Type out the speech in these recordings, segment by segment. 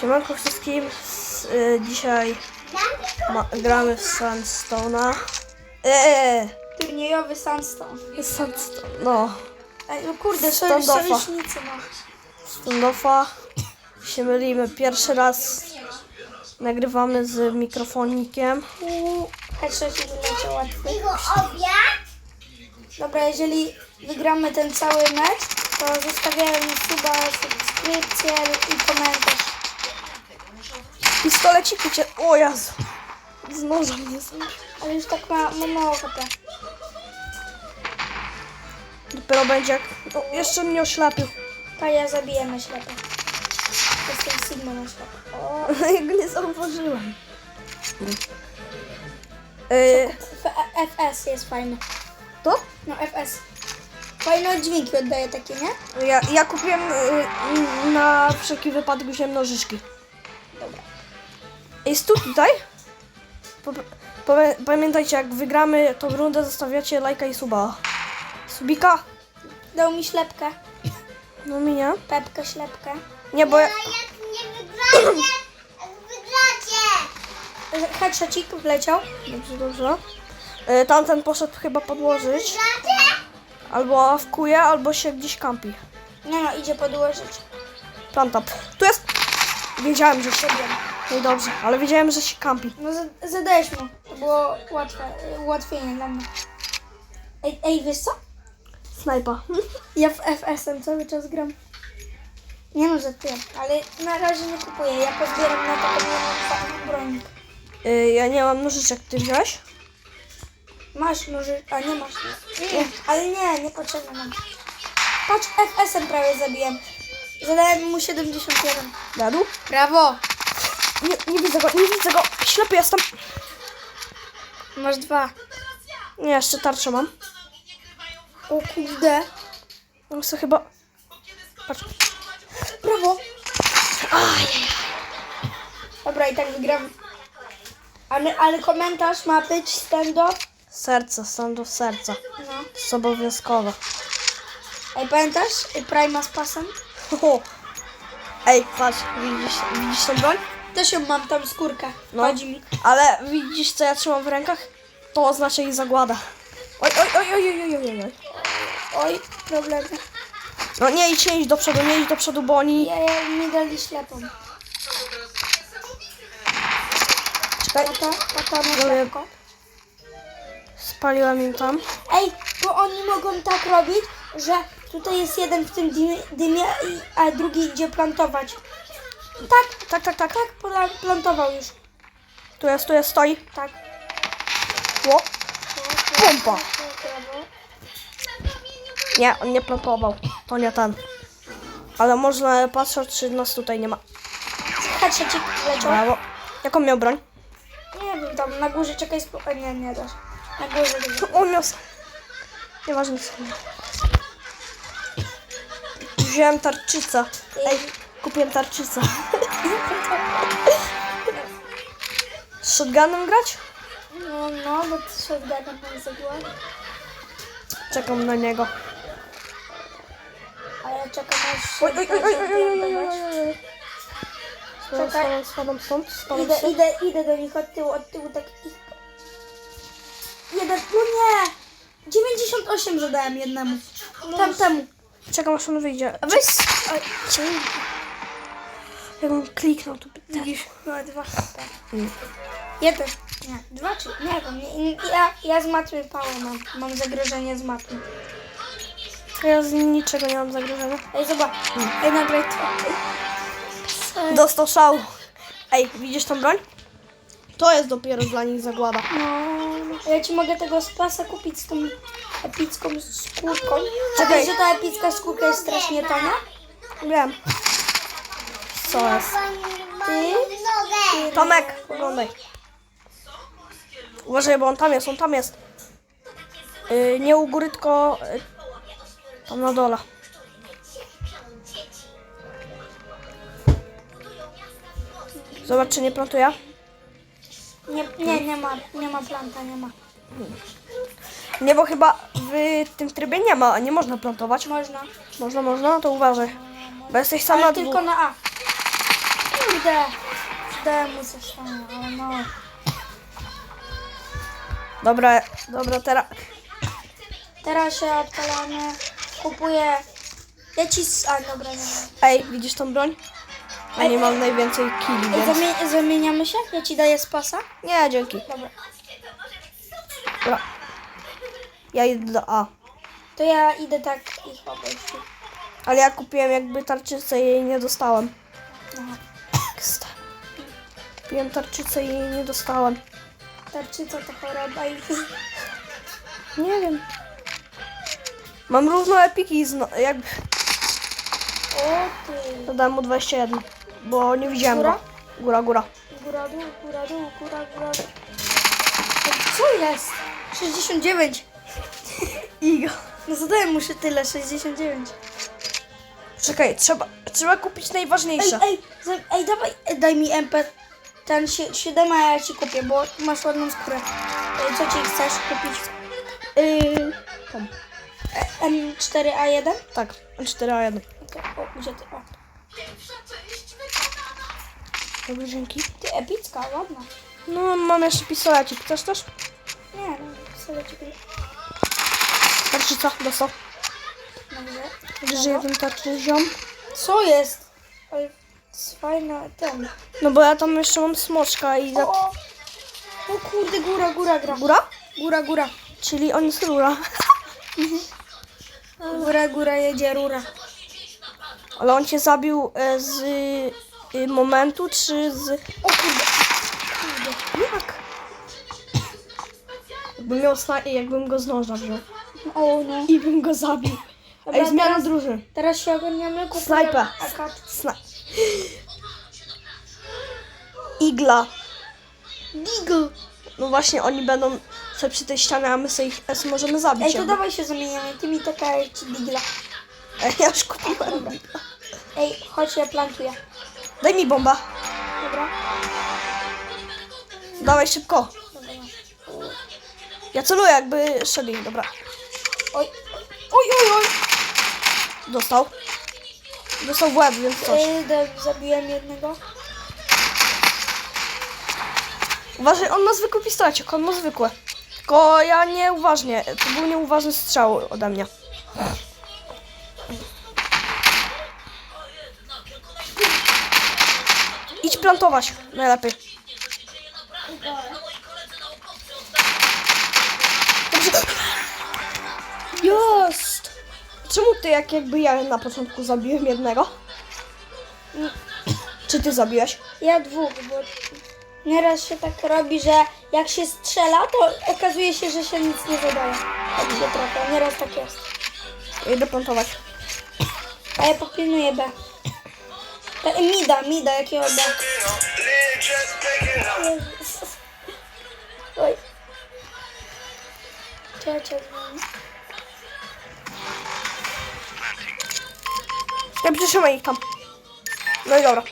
Siemanko wszystkim. S- y, dzisiaj ma, gramy w Sandstone'a. Eee, Turniejowy Sandstone. Sandstone, no. Ej, no kurde, Standoffa. sojusznicy. Standoffa. Się mylimy. Pierwszy raz nagrywamy z mikrofonikiem. Uuu, headshot się wyleciał łatwy. obiad? Dobra, jeżeli wygramy ten cały mecz, to zostawiają mi suba, subskrypcję i komentarz. Pistoleciku cię... O Jezu. Z noża mnie zabił. Ale już tak ma, ma mało HP. Dopiero będzie jak... O, jeszcze mnie oślepił. Pa, ja zabiję na ślepo. Jestem Sigma na ślepo. O, Ja go nie zauważyłem. Yy, FS jest fajny. to? No, FS. Fajne dźwięki oddaje takie, nie? Ja, ja kupiłem y, na wszelki wypadek wziąłem nożyczki. Dobra. Jest tu tutaj. Pamiętajcie, jak wygramy tą rundę, zostawiacie lajka i suba. Subika? Dał mi ślepkę. No mi nie. Pepkę, ślepkę. Nie, bo ja... Jak nie wygracie, jak wygracie, Headshotcik wleciał. Dobrze, dobrze. Y, tamten poszedł chyba podłożyć. wygracie, Albo awkuje, albo się gdzieś kampi. Nie no, idzie podłożyć. Planta. Tu jest... Wiedziałem, że się... No i dobrze, ale wiedziałem, że się kampi. No za- zadajesz mu. To było łatwe, ułatwienie dla mnie. Ej, ej, wiesz co? Snajpa. Ja w FS-em cały czas gram. Nie no, że ty, ale na razie nie kupuję. Ja pozbieram na jedną fajną broń. Y, ja nie mam nożyczek, ty wziąłeś? Masz noży... A nie masz. Nie, ale nie, nie potrzebne nam. Patrz, FS-em prawie zabiłem. Zadałem mu 71. Jadł? Brawo! Nie, nie widzę go, nie widzę go. Ślepy jestem. Masz dwa. Nie, jeszcze tarczę mam. O kurde. Chce chyba... Patrz. Brawo! Dobra, i tak wygram. Ale, ale komentarz ma być stand-up. Serce, stan do serca. No. To jest obowiązkowe. Ej, pamiętasz? Prima z pasem? Ho. Ej, patrz, widzisz, widzisz tą broń? Też ją mam tam skórkę. No. Chodzi mi. Ale widzisz, co ja trzymam w rękach? To oznacza jej zagłada. Oj, oj, oj, oj, oj, oj, oj, oj. Oj, problemy. No nie idź, nie idź do przodu, nie idź do przodu, bo oni... Ja, ja mi dali ślepą. Czekaj, Pata, pata na Dobra. ślepko. spaliłem im tam. Ej, bo oni mogą tak robić, że tutaj jest jeden w tym dymie, dymie i, a drugi idzie plantować. Tak, Tak, tak, tak. tak, pla- plantował już. Tu jest, tu jest, stoi. Tak. Ło. Pompa. Nie, on nie plantował. To nie ten. Ale można patrzeć, czy nas tutaj nie ma. Headshotcik leciał. Brawo. Jaką miał broń? Nie wiem, tam na górze czekaj spokojnie, nie, nie dasz. Na górze. On miał... Nieważne co. Wziąłem tarczycę. Ej, kupiłem tarczycę. Z shotgunem grać? No, no, bo ty shotgunem mam zagładę. Czekam na niego. A ja czekam aż Oj, oj, oj, oj, oj, oj, oj, oj, zblokować. oj, oj. Spadam, Czekaj. spadam, spadam stąd, spadam Idę, stąd. idę, idę do nich od tyłu, od tyłu tak. Jeden, no nie! 98 zadałem jednemu. Tamtemu. Czekam aż on wyjdzie. A weź... Oj, Jak on kliknął, to by... widzisz, no dwa. Mm. Jeden. Nie, dwa czy... Nie wiem, nie, ja, ja z matmy pałę mam. Mam zagrożenie z matmy. Ja z niczego nie mam zagrożenia. Ej, zobacz. Ej, nagraj to. Dostał szału. Ej, widzisz tą broń? To jest dopiero dla nich zagłada. No, ja ci mogę tego spasa kupić z tą epicką skórką. Czekaj. że ta epicka skórka jest strasznie tania? Wiem. Co jest? Ty? Tomek, oglądaj. Uważaj, bo on tam jest, on tam jest. Yy, nie u góry, tylko yy, tam na dole. Zobacz, czy nie plantuje. Nie, nie, nie ma, nie ma planta, nie ma. Nie, bo chyba w tym trybie nie ma, nie można plantować. Można. Można, można, no to uważaj. Bo jesteś sam na Ale dwóch. tylko na A. Kurde. Dałem mu coś tam, ale no. Dobra, dobra, teraz... Teraz się odpalamy. Kupuję. Ja ci. s- A dobra, nie. Ej, widzisz tą broń? Ja nie mam najwięcej killi, Ej, więc... zamie- zamieniamy się? Ja ci daję z pasa? Nie, dzięki. Dobra. Dobra. Ja idę do A. To ja idę tak ich obejść. Ale ja kupiłem jakby tarczycę i jej nie dostałem. Aha. Kst. Kupiłem tarczycę i jej nie dostałem. Tarczyca to choroba i... Nie wiem. Mam równo epiki z no, jakby... O ty. Dodałem mu 21, bo nie widziałem Góra? go. Góra, góra. Góra, dół, góra, dół, góra, góra. Co jest? 69. Iga. No zadałem mu się tyle, 69. Czekaj, trzeba, trzeba kupić Ej, najważniejsze. ej, za- ej, dawaj, ej, daj mi MP. Ten si- 7, a ja ci kupię, bo masz ładną skórę. Ej, co ci chcesz kupić? Yy, tam. E, M4A1? Tak, 4A1. Okej, O, gdzie ty? O, Dobrze, dzięki. ty epicka, ładna. No, mam jeszcze pistolecik. Chcesz też? Nie, no, ci kupię. Tarczyca, dostał. Tarczy ziom. Co jest? Ale jest fajna ten. No bo ja tam jeszcze mam smoczka i za... o. o kurde, góra, góra gra. Góra? Góra, góra. Czyli on jest rura. Góra, góra jedzie rura. Ale on cię zabił e, z y, momentu, czy z... O kurde. Jak? Jakbym miał sna... jakbym go z noża wziął. O no. I bym go zabił. Dobra, Ej, zmiana teraz- drużyn. Teraz się ogarniamy. AK. Sna... Igla. Deagle. No właśnie, oni będą sobie przy tej ścianie, a my sobie ich S możemy zabić. Ej, to jakby. dawaj się zamieniamy. Ty mi taka ci digla. Ej, ja już kupiłem. Ej, chodź, ja plantuję. Daj mi bomba. Dobra? Dawaj szybko. Dobra. Ja celuję jakby szedli, dobra. Oj. Oj, oj, oj. Dostał. Dostał w łeb, więc coś. Da- zabiłem jednego. Uważaj, on ma zwykły pistolecik, on ma zwykłe. Tylko ja nieuważnie, to był nieuważny strzał ode mnie. Idź plantować, najlepiej. Dobrze. Jest! Czemu ty, jak jakby ja na początku zabiłem jednego? Czy ty zabiłeś? Ja dwóch, bo nieraz się tak robi, że jak się strzela, to okazuje się, że się nic nie zadaje. Tak się trochę. Nieraz tak jest. Idę plantować. A ja popilnuję B. E, Mida, mida, jakiego B? Jezus. Oj. Cześć, Ja przytrzymaj ich tam. No i dobra.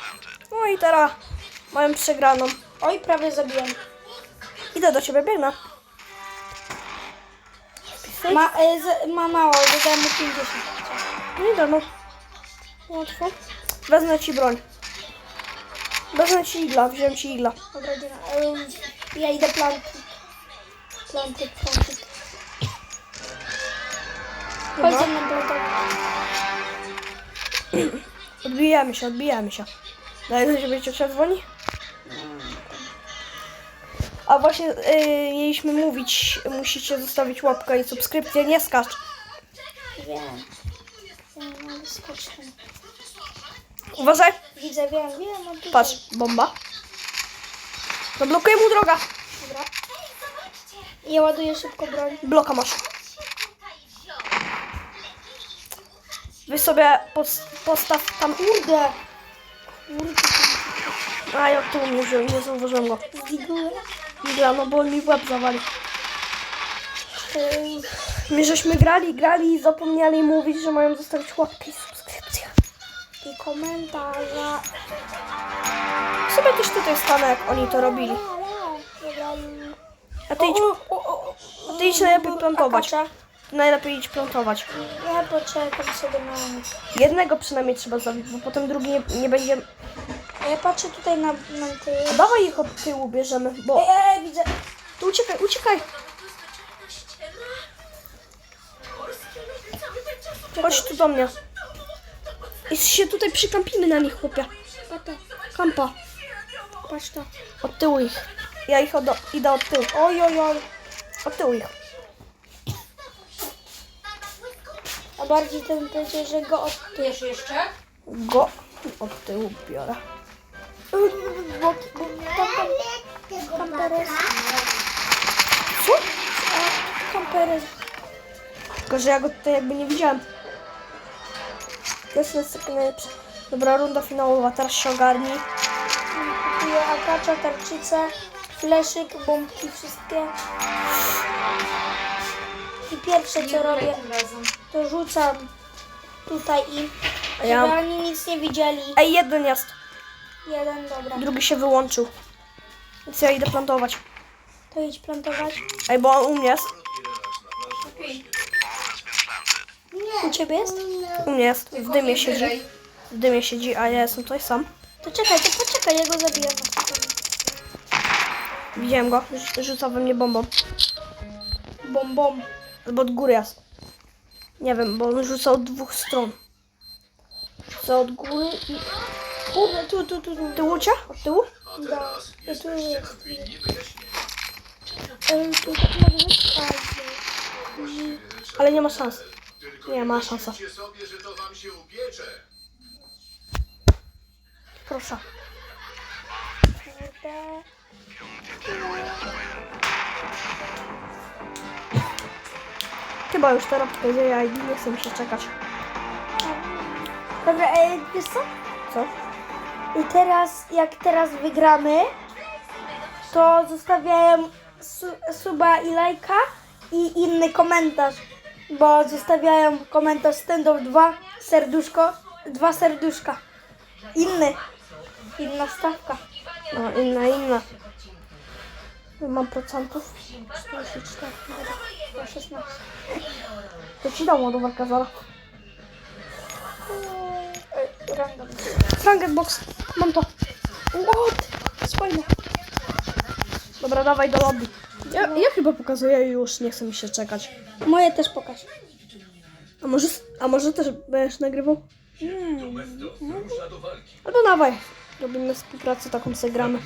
No i teraz mają przegraną. Oj, prawie zabiłem. Idę do ciebie, biegnę. Ma, e, z, ma mało, dodałem mu 50. No idę, no. Łatwo. Wezmę ci broń. Wezmę ci igla, wziąłem ci igla. Dobra, dzień. Um, ja idę planty. Planty, planty. Chodź Dobra. ze mną. Odbijamy się, odbijamy się. Daj do ciebie ciocia dzwoni? A właśnie yy, mieliśmy mówić, musicie zostawić łapkę i subskrypcję, nie skacz. Wiem. No, wyskocz tam. Uważaj, Widzę, wiem, wiem. patrz, bomba. Zablokuję mu droga. Dobra. Ja ładuję szybko broń. Bloka masz. Wy sobie pos- postaw tam. Kurde. Kurde. A ja tu nie wziąłem, nie zauważyłem go. Igla, no bo mi w łeb zawali. My żeśmy grali, grali i zapomnieli mówić, że mają zostawić łapkę i subskrypcję. I komentarza. Sobie też tutaj stanę, jak oni to robili. A ty idź, a ty idź najlepiej plantować. Najlepiej idź plantować. Ja poczekam sobie na nich. Jednego przynajmniej trzeba zabić, bo potem drugi nie, nie będzie... A ja patrzę tutaj na, na ty. Dawaj ich od tyłu bierzemy, bo... Ej, ej, widzę. Tu uciekaj, uciekaj! Chodź tu do mnie. I się tutaj przykampimy na nich, chłopie. Kampa. patrz to. Od tyłu ich. Ja ich od, idę od tyłu. Oj, oj, oj. Od tyłu ich. A bardziej ten będzie, że go od Wiesz jeszcze? Go od tyłu biorę. Bo, bo, tam, tam, baka. Co? A, kamperes. Tylko, że ja go tutaj jakby nie widziałem. To jest niestety najlepsze. Dobra, runda finałowa. Teraz się ogarnij. Kupuję akacza, tarczycę, fleszyk, bombki wszystkie. I pierwsze co robię, to rzucam tutaj A żeby ja... oni nic nie widzieli. Ej, jeden jest. Jeden, dobra. Drugi się wyłączył. Więc ja idę plantować. To idź plantować. Ej, bo on u mnie jest. U ciebie jest? U mnie jest. W dymie siedzi. W dymie siedzi, a ja jestem tutaj sam. To czekaj, to poczekaj, ja go zabiję. Widziałem go. Rzu- Rzuca we mnie bombą. Bom, bom. Albo od góry jest. Nie wiem, bo on rzuca od dwóch stron. Rzuca od góry i... Kurde, tu, tu, tu, tu. Tyłu cię? Od tyłu? Da, to tu jest. Ej, tu tak może być? Ale nie ma szans. Nie ma szansa. Proszę. Kurde. Chyba już teraz powiedziała i nie chcę się czekać. Dobra, ej, wiesz co? Co? I teraz, jak teraz wygramy, to zostawiają su- suba i lajka i inny komentarz. Bo zostawiają komentarz standard 2, serduszko, dwa serduszka. Inny. Inna stawka. No, inna, inna. Mam procentów? 44, dobra, 16. To ci dam ładowarka zaraz. Franket box. Mam to. What? Spojne. Dobra, dawaj do lobby. Ja, ja chyba pokazuję już, nie chcę mi się czekać. Moje też pokaż. A może, a może też będziesz nagrywał? Hmm. Albo dawaj. Robimy współpracę, taką se gramy.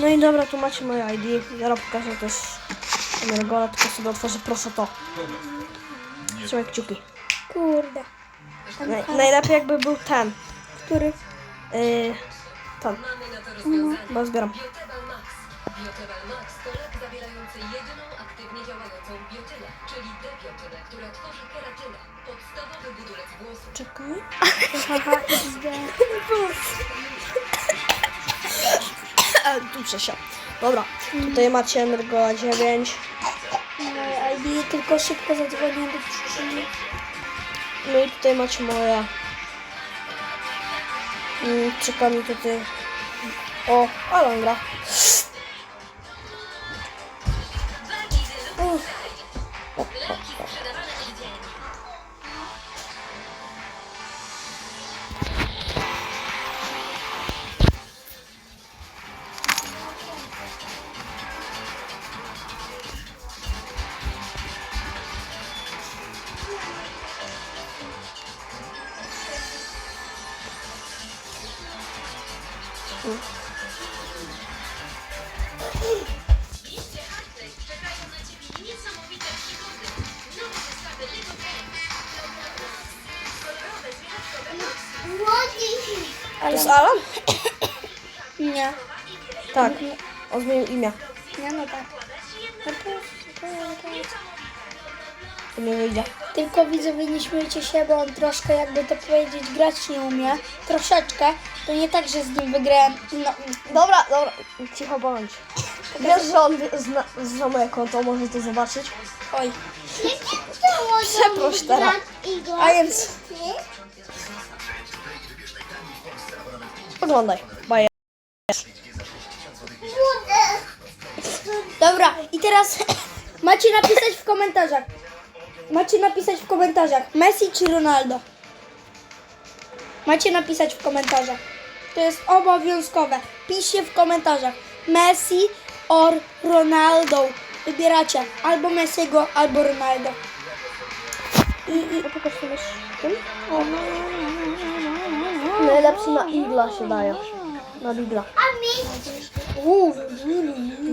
No i dobra, tu macie moje ID. Zaraz pokażę też Energola, tylko sobie otworzę, proszę to. Trzymaj kciuki. Kurde. Naj, najlepiej jakby był ten. Który? Yy, ten. Bo zbieram. Biotebal Max. Biotebal Max to lek zawierający jedyną aktywnie działającą biotynę, czyli debiotynę, która tworzy keratynę, podstawowy budulec włosów. Czekaj. XD. E, tu przesiał. Dobra, tutaj macie Energola 9. Moje ID, tylko szybko zadzwonię do skrzyni. No i tutaj macie moje. Mm, Czeka mi tutaj. O, Alongra. Tak. On zmienił imię. Nie, no tak. No to, to, to. To nie wyjdzie. Tylko widzowie nie śmiejcie się, bo on troszkę jakby to powiedzieć grać nie umie. Troszeczkę. To nie tak, że z nim wygrałem. No, Dobra, dobra. Cicho bądź. Wiesz, że on wie- zna, zna moje konto, może to zobaczyć. oj. Przeproś teraz. A więc Oglądaj. Dobra, i teraz macie napisać w komentarzach. Macie napisać w komentarzach Messi czy Ronaldo? Macie napisać w komentarzach. To jest obowiązkowe. Piszcie w komentarzach. Messi or Ronaldo. Wybieracie albo Messiego, albo Ronaldo. I, i... Pokaż? Najlepszy na igla się daje. Na igla. Uuu,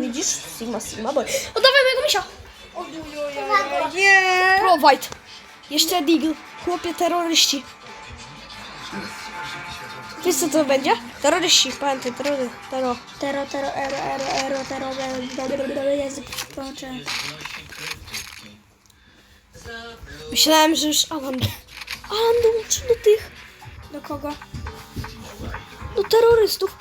widzisz? Sigma, Sigma, boy. O, dawaj mojego misia! Nie! Provide. Jeszcze Deagle. Chłopie terroryści. Wiesz co to będzie? Terroryści, pamiętaj, terrory, terror. Tero, tero, ero, ero, ero, tero, ero, język przekończę. Myślałem, że już Alan... Alan dołączy do tych, Do kogo? Do terrorystów.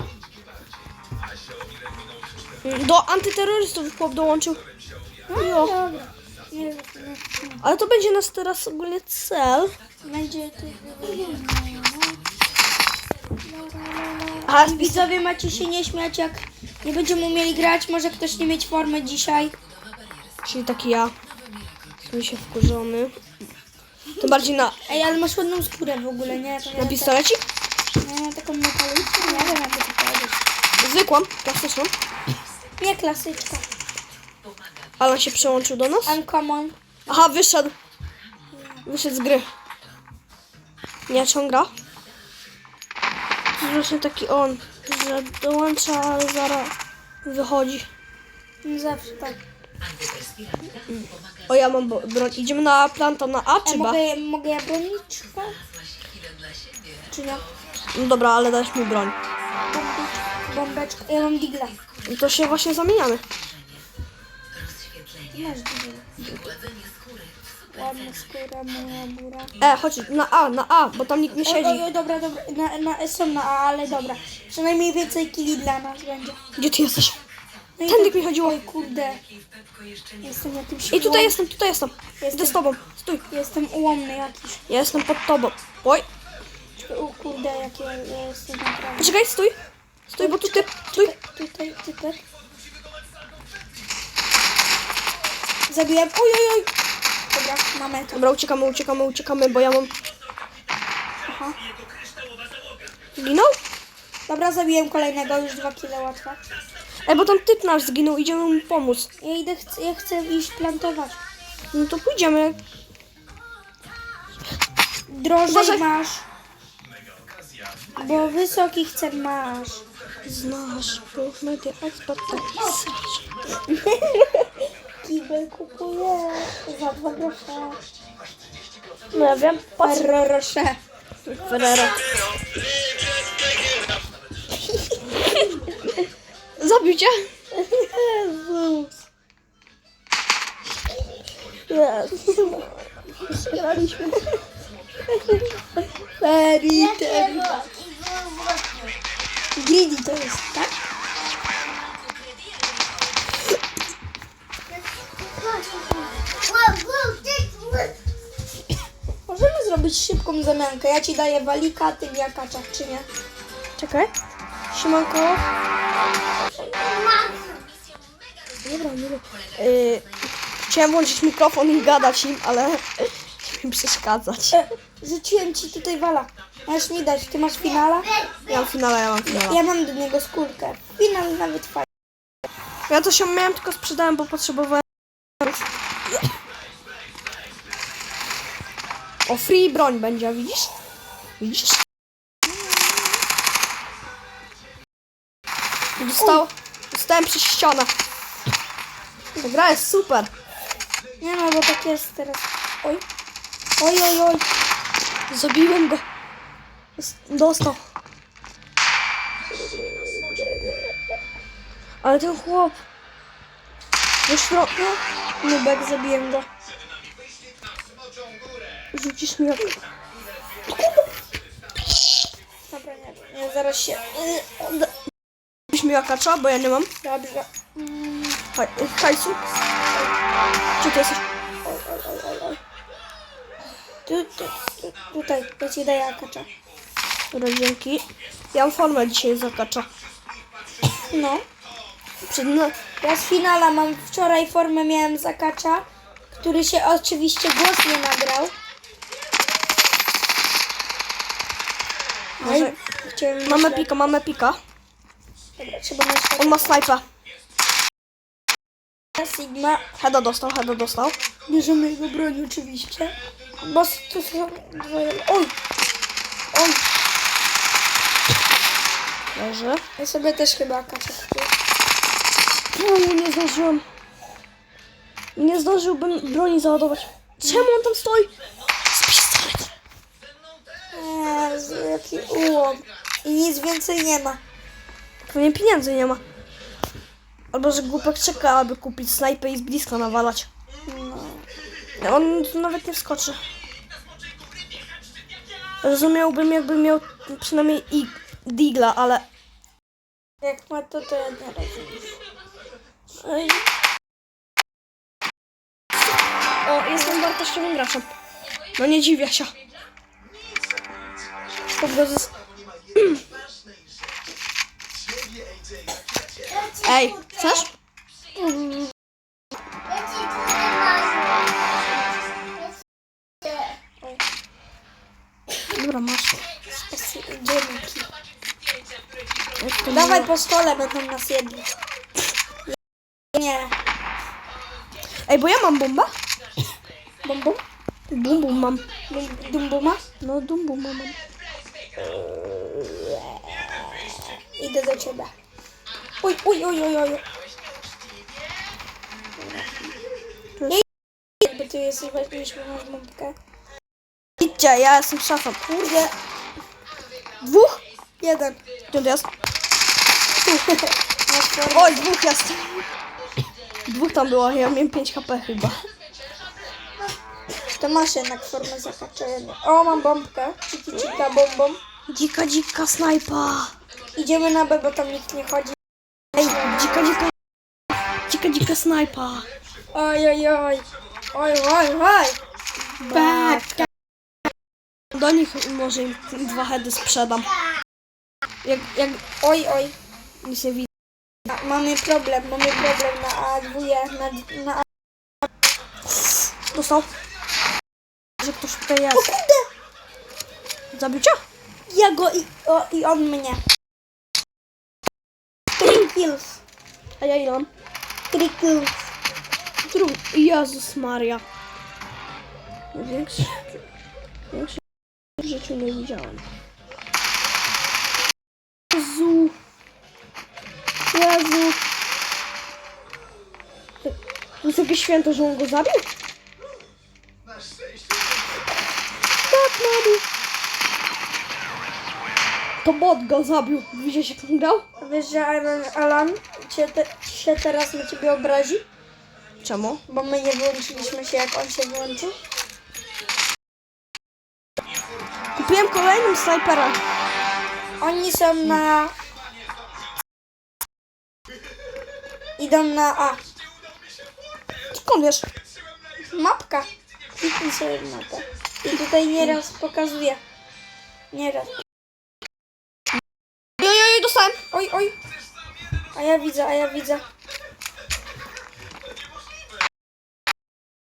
Do antyterrorystów chłop dołączył. No jo. Dobra. Nie, nie, nie. Ale to będzie nas teraz ogólnie cel. Będzie tu... A Widzowie macie się nie śmiać, jak nie będziemy umieli grać. Może ktoś nie mieć formy dzisiaj. Czyli taki ja. Jestem się wkurzony. Tym bardziej na, Ej, ale masz ładną skórę w ogóle, nie? To na ja tak, nie, taką metaliczną, nie wiem jak to powiedzieć. Zwykłą, klasyczną. Nie klasyczka. Alan się przełączył do nas. Uncommon. Aha, wyszedł. Wyszedł z gry. Nie, czy on gra? To jest właśnie taki on, że dołącza, ale zaraz wychodzi. No Zawsze tak. O, ja mam broń. Idziemy na planta na A A czy B? mogę, mogę ja broniczkę? Czy nie? No dobra, ale dajesz mi broń. Bombeczkę. Ja mam digla. I to się właśnie zamieniamy. Masz digla. Ładna skóra, moja bura. E, chodź, na A, na A, bo tam nikt nie siedzi. oj, dobra, dobra. Na, na, są na A, ale dobra. Przynajmniej więcej kili dla nas będzie. Gdzie ty jesteś? No Tędy tak- mi chodziło. Oj, kurde. Jestem jakimś I tutaj ułom- jestem, tutaj jestem. Idę z tobą. Stój. Jestem ułomny jakiś. Ja jestem pod tobą. Oj, O kurde, jakie ja jestem naprawdę. poczekaj, stój. Stój, bo tu ty, stój. Tutaj, typek. Zabiłem. Oj, oj, oj. Dobra, mamy to. Dobra, uciekamy, uciekamy, uciekamy, bo ja mam... Aha. Zginął? Dobra, zabiłem kolejnego, już dwa kile łatwe. Ej, bo tam typ nasz zginął, idziemy mu pomóc. Ja idę, chcę, ja chcę iść plantować. No to pójdziemy. Drożej Uważaj. masz. Bo wysokich cen masz. Znasz, bo media expert Kibel kupuję za dwa grosze. No ja wiem, patrz. Ferrorosze. Ferrero. Zabił cię? Jezus. Jezus. Przegraliśmy. Ferriter. Greedy to jest, tak? Możemy zrobić szybką zamiankę. Ja ci daję walika, ty mi czy nie? Czekaj. Siemanko. Dobra, nie wiem. Yy, chciałem włączyć mikrofon i gadać im, ale mi przeszkadzać. E, rzuciłem ci tutaj wala. Masz mi dać, ty masz finala? Ja mam finale, ja mam finale. Ja mam do niego skórkę. Final nawet fajny. Ja to się miałem, tylko sprzedałem, bo potrzebowałem. O, free broń będzie, widzisz? Widzisz? Dostał, dostałem przez ścianę. Ta gra jest super. Nie no, bo tak jest teraz. Oj. Oj, oj, oj. Zabiłem go. Dos- Dostał. Ale ten chłop. Wiesz, no, no, Nubek, zabiłem go. rzucisz mi jak... Dobra, nie, nie zaraz się... Rzucisz mi jakacza, bo ja nie mam. Dobrze. Mm, Haj, hajsu. Gdzie ty jesteś? Tu, tu, tu, tutaj, ja ci daję akacza. Dobra, dzięki. Ja mam formę dzisiaj zakacza. No. Przed, no, Ja z finala mam wczoraj formę miałem z akacza, który się oczywiście głos nie nagrał. Może... Chciałem Mamy myśleć. pika, mamy pika. Dobra, Trzeba On ma snajpę. Sigma. Heda dostał, Heda dostał. Bierzemy jego broń oczywiście. Bo tu są. Oj! Oj! Leży. Ja sobie też chyba kaczę kupię. Czemu nie zdążyłem? Nie zdążyłbym broni załadować. Czemu on tam stoi? Z pistolet. Jezu, jaki ułom. I nic więcej nie ma. Pewnie pieniędzy nie ma. Albo że głupek czeka, aby kupić snajpę i z bliska nawalać. No. On nawet nie wskoczy. Rozumiałbym, jakby miał przynajmniej i digla, ale... Jak ma to, to ja. Ej. O, jestem wartościowym graczem. No nie dziwię się. Po z- Ej, chcesz? Dobra, masz. Dawaj po stole, będą nas jedli. Nie. Ej, bo ja mam bombę. Bum bum? Bum bum mam. Dum buma? No dum mam. Idę do ciebie. Uj, uj, uj, uj, uj. Nie jakby ty jesteś ważniejszy, bo masz bombkę. Idźcie, ja jestem szafem. Kurde. Dwóch? Jeden. Gdzie to jest? Oj, dwóch jest. Dwóch tam było, ja miałem 5 HP chyba. To masz jednak formę zahaczenia. O, mam bombkę. Ciki, cika, bom, bom. Dzika, dzika snajpa. Idziemy na B, bo tam nikt nie chodzi. Ej, dzika, dzika. Dzika, dzika snajpa. Oj, oj, oj. Oj, oj, oj. Back. Do nich może im dwa heady sprzedam. Jak, jak Oj, oj. Nic nie widzę. A, Mamy problem, mamy problem na A2, na, na A. Dostał. Że ktoś tutaj O jest. kurde! Zabił cię? Ja go i, o, i on mnie. Three kills. A ja ile mam? Three kills. Dru... Jezus Maria. Większy... Większy w życiu nie widziałem. Jezu. Jezu. To- jest jakieś święto, że on go zabił? Tak, mami. To bot go zabił. Widziałeś jak on grał? Wiesz, że Alan, Alan cię te, się teraz na ciebie obrazi? Czemu? Bo my nie wyłączyliśmy się, jak on się wyłączył. Kupiłem kolejną snajpera. Oni są na... Idą na A. Skąd wiesz? Mapka. Kliknij sobie w mapę. I tutaj nieraz pokazuje. Nieraz. Oj, oj, oj, dostałem. Oj, oj. A ja widzę, a ja widzę.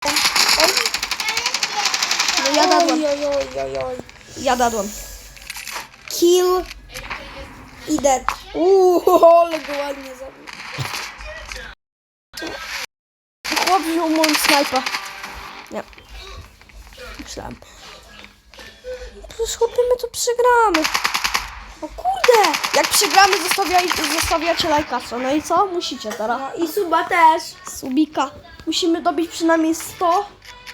Oj, No ja dadłem. oj, oj, oj, oj. Ja dadłem. Kill i dead. Uuu, ale go ładnie. Chłop wziął moją snajpę. Nie. Myślałem. Przecież chłopie, my to przegramy. O kurde! Jak przegramy, zostawiaj, zostawiacie lajkasa. No i co? Musicie teraz. No i suba też. Subika. Musimy dobić przynajmniej 100.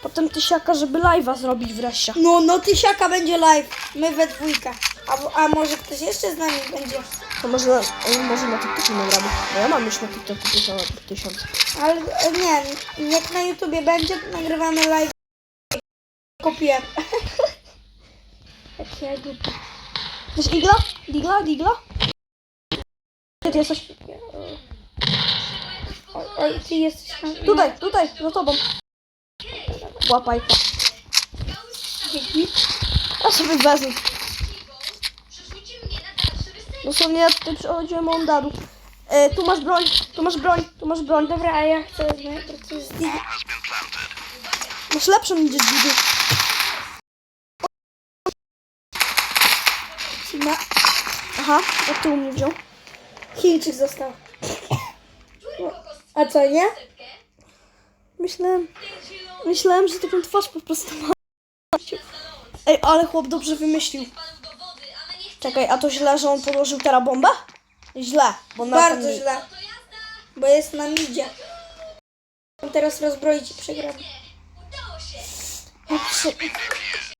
Potem tysiaka, żeby live'a zrobić wreszcie. No, no tysiaka będzie live. My we dwójkę. A, a może ktoś jeszcze z nami będzie. To może, może na TikToku nagramy. No ja mam już na TikToku tysiąc. tysiąc. Ale e, nie, jak na YouTubie będzie, to nagrywamy live. Kupiłem. Jakie głupie. Chcesz igla? Digla? Digla? Gdzie ty jesteś? Oj, oj, ty jesteś. Tutaj, tutaj, za tobą. Łapaj to. Dzięki. Ja sobie wezmę. Dosłownie ja tutaj przechodziłem on dadu. E, tu masz broń, tu masz broń, tu masz broń. Dobra, a ja chcę, no, to jest dig- Masz lepszą niż Didy. Ma... Aha, jak ty u mnie wziął? Chińczyk został. A co, nie? Myślałem, myślałem, że taką twarz po prostu ma. Ej, ale chłop dobrze wymyślił. Czekaj, a to źle, że on podłożył teraz bombę? Źle, bo na Bardzo ten- źle. Bo jest na midzie. On teraz rozbroić i przegramy.